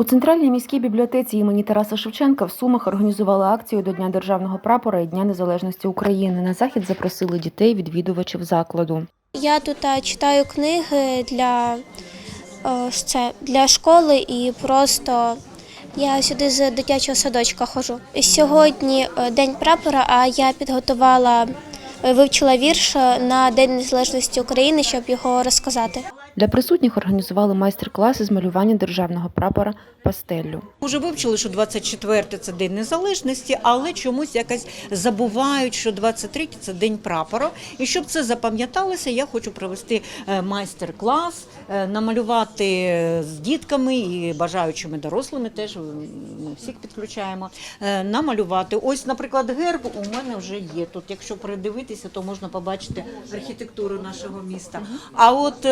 У центральній міській бібліотеці імені Тараса Шевченка в Сумах організували акцію до Дня державного прапора і Дня Незалежності України. На захід запросили дітей, відвідувачів закладу. Я тут е, читаю книги для, е, це, для школи і просто я сюди з дитячого садочка ходжу. Сьогодні е, день прапора, а я підготувала, вивчила вірш на День Незалежності України, щоб його розказати. Для присутніх організували майстер-класи з малювання державного прапора пастеллю. Уже вивчили, що 24 – це День Незалежності, але чомусь якось забувають, що 23 – це День прапора. І щоб це запам'яталося, я хочу провести е, майстер-клас, е, намалювати е, з дітками і бажаючими дорослими, теж ми всіх підключаємо, намалювати. Ось, наприклад, герб у мене вже є тут. Якщо передивитися, то можна побачити архітектуру нашого міста. А от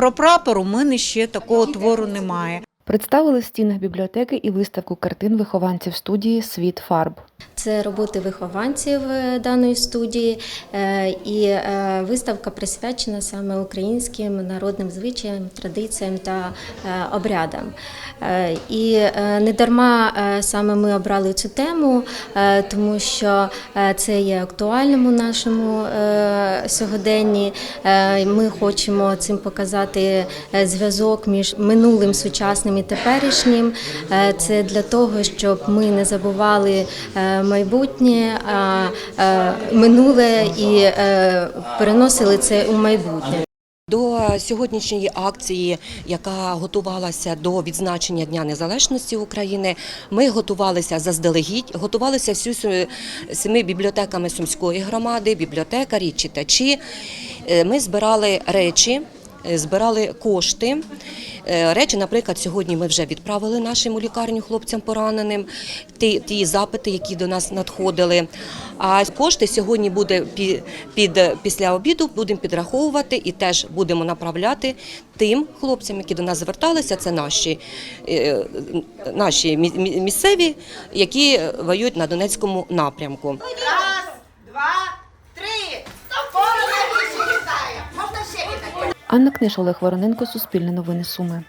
про прапору мене ще такого твору немає. Представили в стінах бібліотеки і виставку картин вихованців студії Світ фарб. Це роботи вихованців е, даної студії, е, і е, виставка присвячена саме українським народним звичаям, традиціям та обрядам. І не дарма саме ми обрали цю тему, тому що це є актуальним у нашому сьогоденні. Ми хочемо цим показати зв'язок між минулим, сучасним і теперішнім. Це для того, щоб ми не забували майбутнє, а е, минуле і е, переносили це у майбутнє. До сьогоднішньої акції, яка готувалася до відзначення Дня Незалежності України, ми готувалися заздалегідь, готувалися всю семи бібліотеками Сумської громади, бібліотекарі, читачі. Е, Ми збирали речі, збирали кошти. Е, Речі, наприклад, сьогодні ми вже відправили нашим у лікарню хлопцям пораненим, ті, ті запити, які до нас надходили. А кошти сьогодні буде пі- під, після обіду будемо підраховувати і теж будемо направляти тим хлопцям, які до нас зверталися. Це наші, е, наші мі- мі- місцеві, які воюють на Донецькому напрямку. Анна Книж, Олег Вороненко, Суспільне новини Суми.